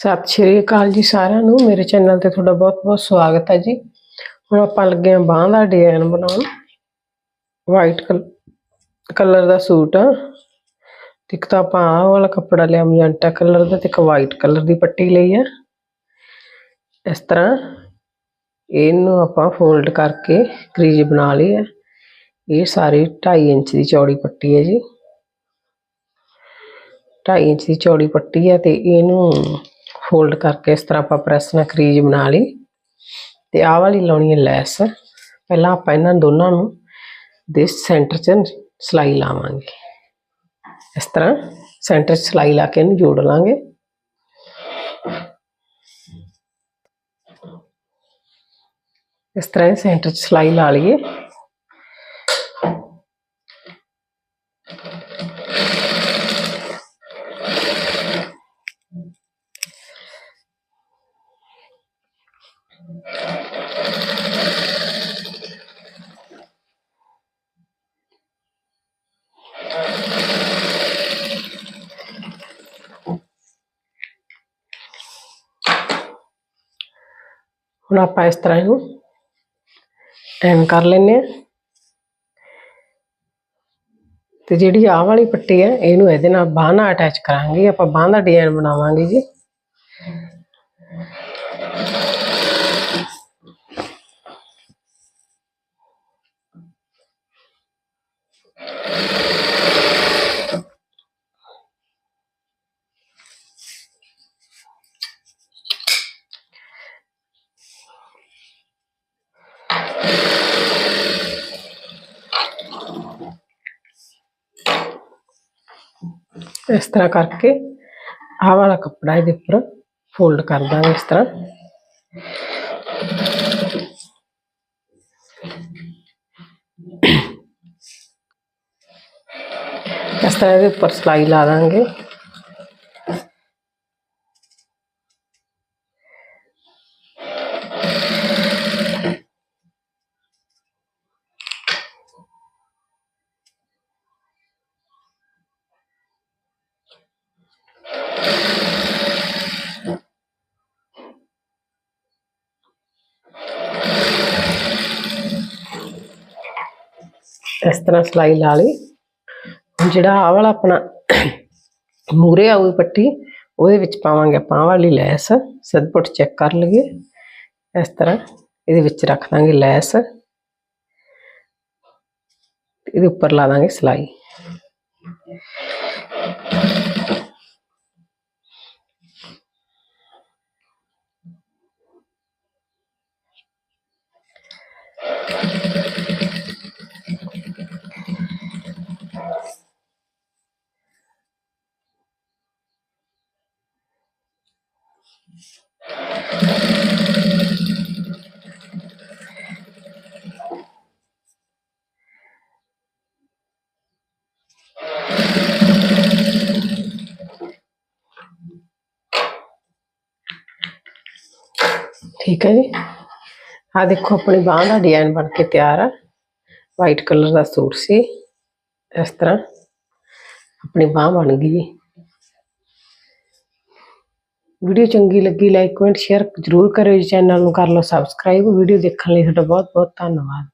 ਸਤਿ ਸ਼੍ਰੀ ਅਕਾਲ ਜੀ ਸਾਰਿਆਂ ਨੂੰ। ਮੇਰੇ ਚੈਨਲ ਤੇ ਤੁਹਾਡਾ ਬਹੁਤ-ਬਹੁਤ ਸਵਾਗਤ ਹੈ ਜੀ। ਹੁਣ ਆਪਾਂ ਲੱਗੇ ਹਾਂ ਬਾਂਹ ਦਾ ਡਿਜ਼ਾਈਨ ਬਣਾਉਣ। ਵਾਈਟ ਕਲਰ ਦਾ ਸੂਟ ਆ। ਇੱਕ ਤਾਂ ਆਪਾਂ ਆਹ ਵਾਲਾ ਕੱਪੜਾ ਲਿਆ ਮਜੰਟਾ ਕਲਰ ਦਾ ਤੇ ਇੱਕ ਵਾਈਟ ਕਲਰ ਦੀ ਪੱਟੀ ਲਈ ਆ। ਇਸ ਤਰ੍ਹਾਂ ਇਹਨੂੰ ਆਪਾਂ ਫੋਲਡ ਕਰਕੇ ਕਰੀਜ ਬਣਾ ਲਈ ਹੈ ਇਹ ਸਾਰੀ 2.5 ਇੰਚ ਦੀ ਚੌੜੀ ਪੱਟੀ ਹੈ ਜੀ। 2.5 ਇੰਚ ਦੀ ਚੌੜੀ ਪੱਟੀ ਹੈ ਤੇ ਇਹਨੂੰ ਫੋਲਡ ਕਰਕੇ ਇਸ ਤਰ੍ਹਾਂ ਆਪਾਂ ਪ੍ਰੈਸ ਨਾਲ ਕਰੀਜ ਬਣਾ ਲਈ। ਤੇ ਆਹ ਵਾਲੀ ਲਾਉਣੀ ਹੈ ਲੈਸ। ਪਹਿਲਾਂ ਆਪਾਂ ਇਹਨਾਂ ਦੋਨਾਂ ਨੂੰ ਦੇ ਸੈਂਟਰ 'ਚ ਸਲਾਈ ਲਾਵਾਂਗੇ। ਇਸ ਤਰ੍ਹਾਂ ਸੈਂਟਰ 'ਚ ਸਲਾਈ ਲਾ ਕੇ ਇਹਨੂੰ ਜੋੜ ਲਾਂਗੇ। ਇਸ ਤਰ੍ਹਾਂ ਸੈਂਟਰ 'ਚ ਸਲਾਈ ਲਾ ਲਈਏ। ਹੁਣ ਆਪਾਂ ਇਸ ਤਰ੍ਹਾਂ ਇਹਨੂੰ ਐਮ ਕਰ ਲੈਨੇ ਆ ਤੇ ਜਿਹੜੀ ਆਹ ਵਾਲੀ ਪੱਟੀ ਹੈ, ਇਹਨੂੰ ਇਹਦੇ ਨਾਲ ਬਾਹ ਨਾਲ ਅਟੈਚ ਕਰਾਂਗੇ। ਆਪਾਂ ਬਾਹ ਦਾ ਡਿਜ਼ਾਈਨ ਬਣਾਵਾਂਗੇ ਜੀ। ਇਸ ਤਰ੍ਹਾਂ ਕਰਕੇ ਆਹ ਵਾਲਾ ਕੱਪੜਾ ਇਹਦੇ ਉੱਪਰ ਫੋਲਡ ਕਰ ਦਾਂਗੇ ਇਸ ਤਰ੍ਹਾਂ। ਇਸ ਤਰ੍ਹਾਂ ਇਹਦੇ ਉੱਪਰ ਸਲਾਈ ਲਾ ਦਾਂਗੇ। ਇਸ ਤਰ੍ਹਾਂ ਸਲਾਈ ਲਾ ਲਈ। ਜਿਹੜਾ ਆਹ ਵਾਲਾ ਆਪਣਾ ਮੂਰੇ ਆਊ ਪੱਟੀ, ਉਹਦੇ ਵਿੱਚ ਪਾਵਾਂਗੇ ਆਪਾਂ ਆਹ ਵਾਲੀ ਲੈਸ। ਸਦਪੁੱਟ ਚੈੱਕ ਕਰ ਲਈਏ। ਇਸ ਤਰ੍ਹਾਂ ਇਹਦੇ ਵਿੱਚ ਰੱਖ ਦਾਂਗੇ ਲੈਸ। ਇਹਦੇ ਉੱਪਰ ਲਾ ਦਾਂਗੇ ਸਲਾਈ। ਠੀਕ ਹੈ ਜੀ ਆ ਦੇਖੋ ਆਪਣੀ ਬਾਂਹ ਦਾ ਡਿਜ਼ਾਈਨ ਬਣ ਕੇ ਤਿਆਰ ਆ ਵਾਈਟ ਕਲਰ ਦਾ ਸੂਟ ਸੀ ਇਸ ਤਰ੍ਹਾਂ ਆਪਣੀ ਬਾਂਹ ਬਣ ਗਈ ਜੀ ਵੀਡੀਓ ਚੰਗੀ ਲੱਗੀ ਲਾਈਕ ਕਮੈਂਟ ਸ਼ੇਅਰ ਜ਼ਰੂਰ ਕਰਿਓ ਜੀ ਚੈਨਲ ਨੂੰ, ਕਰ ਲਓ ਸਬਸਕ੍ਰਾਈਬ ਵੀਡੀਓ ਦੇਖਣ ਲਈ ਤੁਹਾਡਾ ਬਹੁਤ ਬਹੁਤ ਧੰਨਵਾਦ।